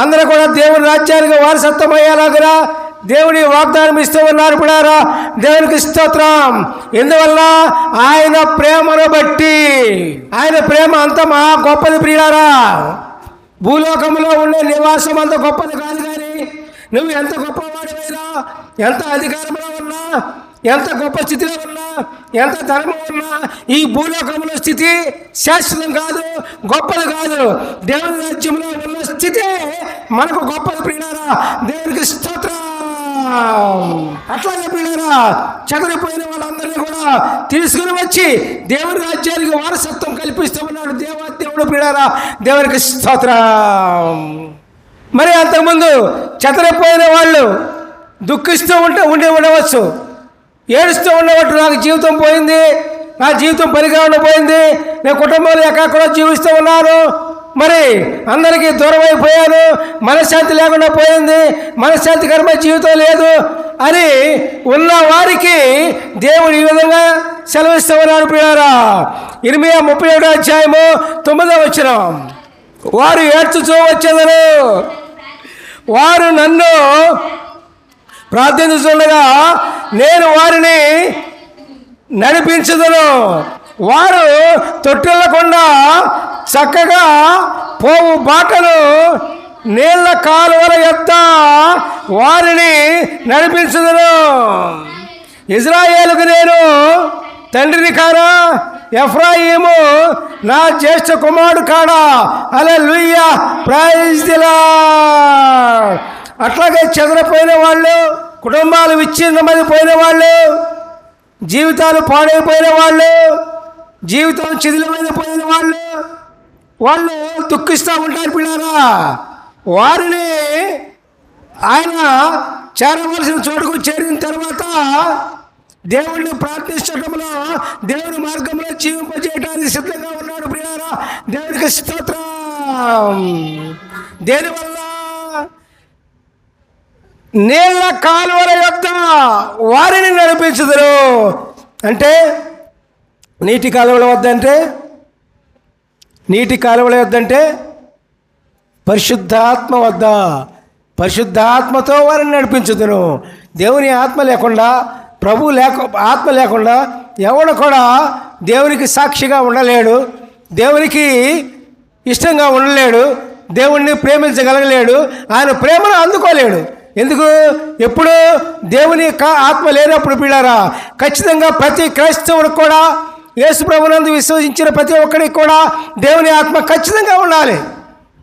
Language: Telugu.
అందరూ కూడా దేవుని రాజ్యానికి వారసత్వం అయ్యేలాగా దేవుడి వాగ్దానం ఇస్తూ ఉన్నారు పిడారా దేవునికి స్తోత్రం. ఎందువల్ల? ఆయన ప్రేమను బట్టి. ఆయన ప్రేమ అంత మహా గొప్పది ప్రియారా భూలోకంలో ఉండే నివాసం అంత గొప్పది కాదు కానీ నువ్వు ఎంత గొప్పవాడివైనా ఎంత అధికారంలో ఉన్నా ఎంత గొప్ప స్థితిలో ఉన్నా ఎంత ధర్మం ఉన్నా ఈ భూలోకంలో స్థితి శాశ్వతం కాదు గొప్పది కాదు. దేవుని రాజ్యంలో ఉన్న స్థితి మనకు గొప్పది ప్రియారా దేవునికి స్తోత్రం. అట్లాగే ప్రియారా చెదరిపోయిన వాళ్ళందరినీ కూడా తీసుకుని వచ్చి దేవుని రాజ్యానికి వారసత్వం కల్పిస్తూ ఉన్నాడు దేవ దేవుడు ప్రియారా దేవునికి స్తోత్రం. మరి అంతకుముందు చెతరిపోయిన వాళ్ళు దుఃఖిస్తూ ఉంటే ఉండి ఉండవచ్చు. ఏడుస్తూ ఉన్నట్టు నాకు జీవితం పోయింది నా జీవితం పరిగణన పోయింది నేను కుటుంబంలో ఎక్కడెక్కడో జీవిస్తూ ఉన్నాను. మరి అందరికీ దూరం అయిపోయాను మనశ్శాంతి లేకుండా పోయింది మనశ్శాంతికరమైన జీవితం లేదు అని ఉన్న వారికి దేవుడు ఈ విధంగా సెలవిస్తూ ఉన్నాడు ప్రియారా ఇరవై ముప్పై ఏడో అధ్యాయము తొమ్మిదో వచ్చిన వారు ఏడ్చుచూ వచ్చేదరు. వారు నన్ను ప్రార్థించుండగా వారిని నడిపించదును. వారు తొట్టిల్లకుండా చక్కగా పోవు బాటలు నీళ్ళ కాలువల యొక్క వారిని నడిపించదును. ఇజ్రాయేలుకు నేను తండ్రిని కారా ఎఫ్రాయిము నా జ్యేష్ఠ కుమారుడు కాడా? అలా లుయ్య ప్రైజ్ దిలా అట్లాగే చెదరపోయిన వాళ్ళు కుటుంబాలు విచ్ఛిన్నమని పోయిన వాళ్ళు జీవితాలు పాడైపోయిన వాళ్ళు జీవితం చిదిలమైన పోయిన వాళ్ళు వాళ్ళు దుఃఖిస్తూ ఉంటారు పిల్లారా. వారిని ఆయన చేరవలసిన చోటుకు చేరిన తర్వాత దేవుణ్ణి ప్రార్థించడంలో దేవుని మార్గంలో జీవింపజేయడానికి సిద్ధంగా ఉన్నాడు ప్రియారా దేవునికి స్తోత్రం. దేనివల్ల నీళ్ళ కాలువల యొక్క వారిని నడిపించుదురు. అంటే నీటి కాలువల వద్దంటే నీటి కాలువల వద్దంటే పరిశుద్ధాత్మ వద్ద. పరిశుద్ధాత్మతో వారిని నడిపించుదును దేవుని ఆత్మ లేకుండా ప్రభు లేక ఆత్మ లేకుండా ఎవడు కూడా దేవునికి సాక్షిగా ఉండలేడు. దేవునికి ఇష్టంగా ఉండలేడు. దేవుణ్ణి ప్రేమించగలగలేడు. ఆయన ప్రేమను అందుకోలేడు. ఎందుకు? ఎప్పుడు దేవుని కా- ఆత్మ లేనప్పుడు పిల్లారా ఖచ్చితంగా ప్రతి క్రైస్తవుడు కూడా యేసు ప్రభునందు విశ్వసించిన ప్రతి ఒక్కరికి కూడా దేవుని ఆత్మ ఖచ్చితంగా ఉండాలి.